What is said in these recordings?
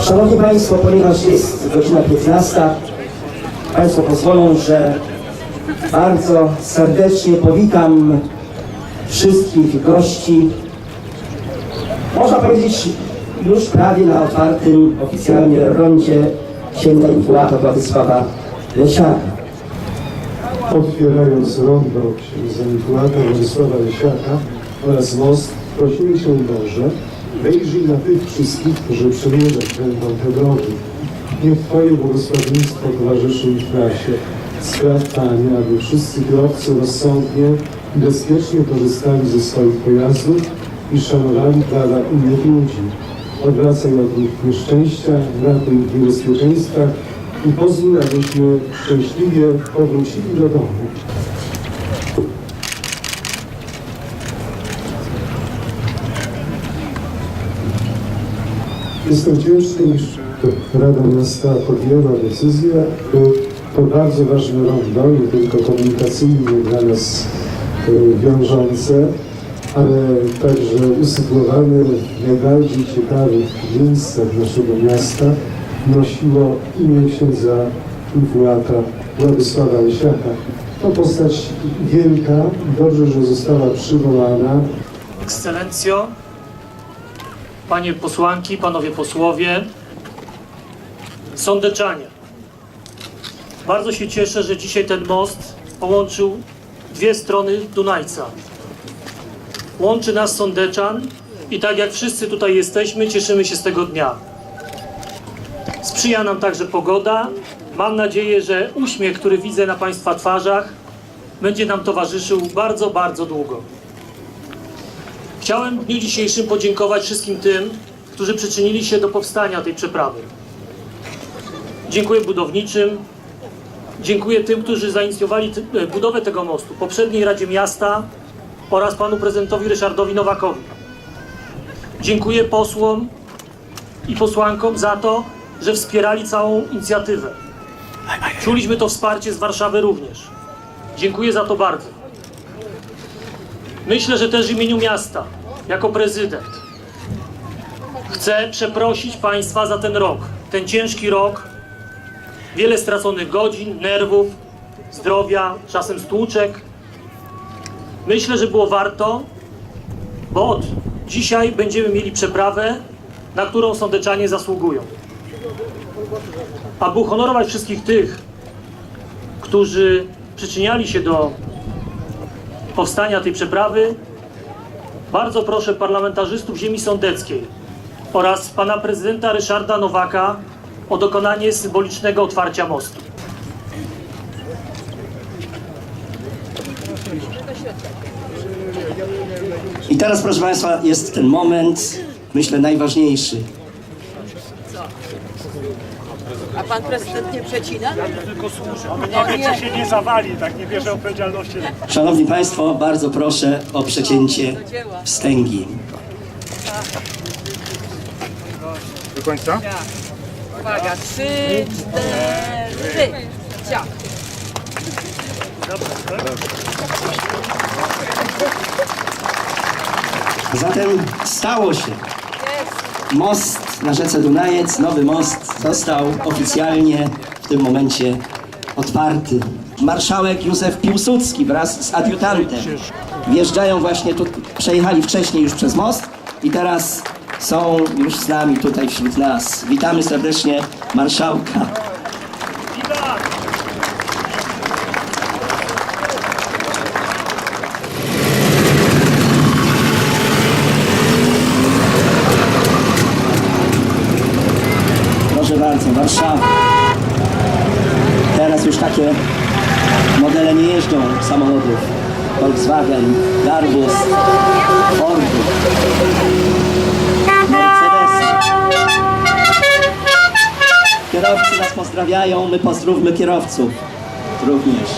Szanowni Państwo, ponieważ jest godzina 15, Państwo pozwolą, że bardzo serdecznie powitam wszystkich gości. Można powiedzieć już prawie na otwartym oficjalnie rondzie księdza inflata Władysława Lesiaka. Otwierając rondo księdza Mikułaka Władysława Lesiaka oraz most, prosimy Cię Boże, wejrzyj na tych wszystkich, którzy przemierzać będą te drogi. Niech Twoje błogosławieństwo towarzyszy ich trasie. Spraw Panie, aby wszyscy kierowcy rozsądnie i bezpiecznie korzystali ze swoich pojazdów i szanowali prawa innych ludzi. Odwracaj od nich nieszczęścia, ratuj ich w niebezpieczeństwach i pozwól, abyśmy szczęśliwie powrócili do domu. Jestem wdzięczny, iż Rada Miasta podjęła decyzję, to bardzo ważne rondo, nie tylko komunikacyjnie dla nas y, wiążące, ale także usytuowane w najbardziej ciekawych miejscach naszego miasta, nosiło imię księdza influata Władysława Lesiaka. To postać wielka, dobrze, że została przywołana. Ekscelencjo, panie posłanki, panowie posłowie, sądeczanie. Bardzo się cieszę, że dzisiaj ten most połączył dwie strony Dunajca. Łączy nas sądeczan i tak jak wszyscy tutaj jesteśmy, cieszymy się z tego dnia. Sprzyja nam także pogoda. Mam nadzieję, że uśmiech, który widzę na Państwa twarzach, będzie nam towarzyszył bardzo, bardzo długo. Chciałem w dniu dzisiejszym podziękować wszystkim tym, którzy przyczynili się do powstania tej przeprawy. Dziękuję budowniczym, dziękuję tym, którzy zainicjowali e, budowę tego mostu, poprzedniej Radzie Miasta oraz panu prezydentowi Ryszardowi Nowakowi. Dziękuję posłom i posłankom za to, że wspierali całą inicjatywę. Czuliśmy to wsparcie z Warszawy również. Dziękuję za to bardzo. Myślę, że też w imieniu miasta, jako prezydent, chcę przeprosić Państwa za ten rok, ten ciężki rok, wiele straconych godzin, nerwów, zdrowia, czasem stłuczek. Myślę, że było warto, bo od dzisiaj będziemy mieli przeprawę, na którą sądeczanie zasługują. Aby uhonorować wszystkich tych, którzy przyczyniali się do powstania tej przeprawy, bardzo proszę parlamentarzystów ziemi sądeckiej oraz pana prezydenta Ryszarda Nowaka o dokonanie symbolicznego otwarcia mostu. I teraz, proszę Państwa, jest ten moment, myślę, najważniejszy. A pan prezydent nie przecina? tylko służę. On nie czy się nie zawali, tak nie bierze odpowiedzialności. Szanowni Państwo, bardzo proszę o przecięcie wstęgi. Do końca? Uwaga, trzy, cztery. Ciach. Zatem stało się. Most na rzece Dunajec, nowy most, został oficjalnie w tym momencie otwarty. Marszałek Józef Piłsudski wraz z adiutantem wjeżdżają właśnie tu, przejechali wcześniej już przez most i teraz są już z nami tutaj wśród nas. Witamy serdecznie marszałka. Warszawa. Teraz już takie modele nie jeżdżą samochodów. Volkswagen, Garbus, Ford, Mercedes. Kierowcy nas pozdrawiają, my pozdrówmy kierowców również.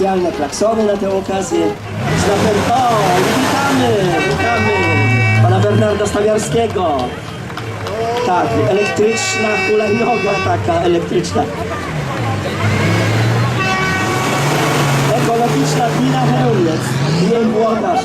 Specjalne klaksony na tę okazję. Zatem, o, witamy, witamy pana Bernarda Stawiarskiego. Tak, elektryczna hulajnoga taka elektryczna. Ekologiczna gmina Chełmiec. Jej włodarz.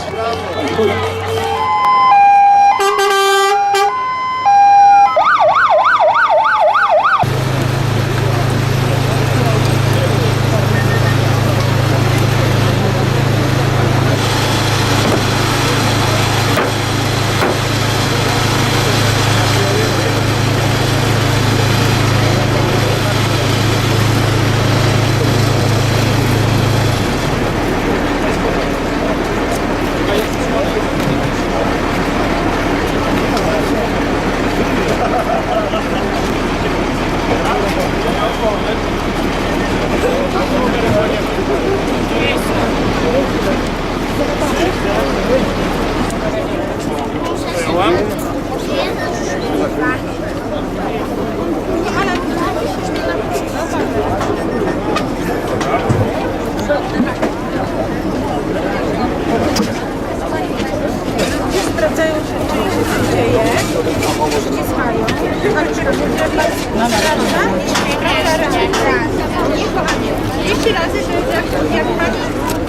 Dzieje, ściskają. No Jeśli razy, że jak, jak pani...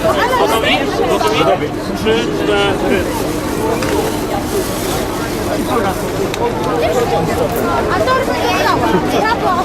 To Gotowi? Gotowi? Trzy, cztery. A torba nie działa. Brawo!